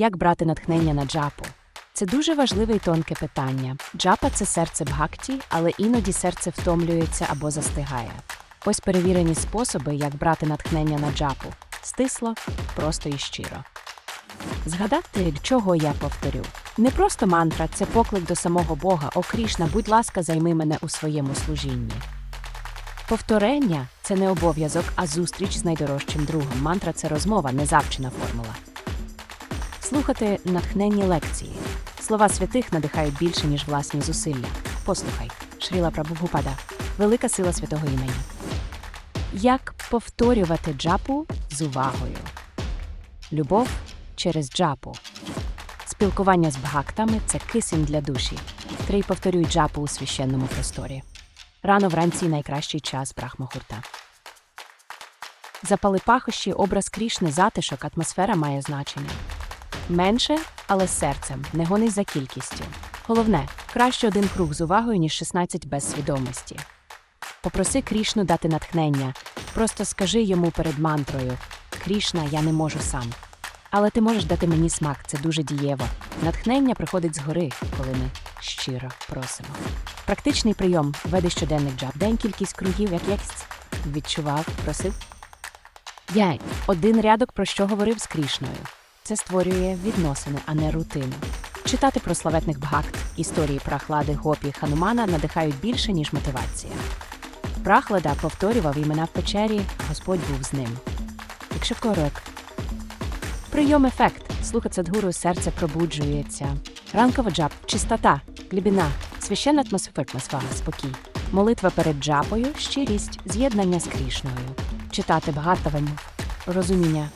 Як брати натхнення на джапу? Це дуже важливе і тонке питання. Джапа це серце бхакті, але іноді серце втомлюється або застигає. Ось перевірені способи, як брати натхнення на джапу. Стисло, просто і щиро. Згадати, чого я повторю. Не просто мантра, це поклик до самого Бога. О Крішна, будь ласка, займи мене у своєму служінні. Повторення це не обов'язок, а зустріч з найдорожчим другом. Мантра це розмова, не завчена формула. Слухати натхненні лекції. Слова святих надихають більше, ніж власні зусилля. Послухай, Шріла Прабхупада. Велика сила святого імені. Як повторювати джапу з увагою? Любов через джапу. Спілкування з бхактами це кисень для душі. Три повторюй джапу у священному просторі. Рано вранці найкращий час брахмахурта. Запали пахощі, образ Крішни, затишок, атмосфера має значення. Менше, але серцем, не гонись за кількістю. Головне, краще один круг з увагою, ніж 16 без свідомості. Попроси Крішну дати натхнення. Просто скажи йому перед мантрою: Крішна, я не можу сам. Але ти можеш дати мені смак, це дуже дієво. Натхнення приходить згори, коли ми щиро просимо. Практичний прийом веди щоденник джаб. День кількість кругів, як якість відчував, просив. Яй. Один рядок про що говорив з Крішною. Це створює відносини, а не рутину. Читати про славетних бхакт, історії прахлади, гопі, ханумана надихають більше, ніж мотивація. Прахлада повторював імена в печері, Господь був з ним. Якщо коротко, Прийом ефект. Слухати садгуру серце пробуджується. Ранкова джап, чистота, глибина, священна атмосфера, спокій. Молитва перед джапою, щирість, з'єднання з Крішною. Читати багато розуміння.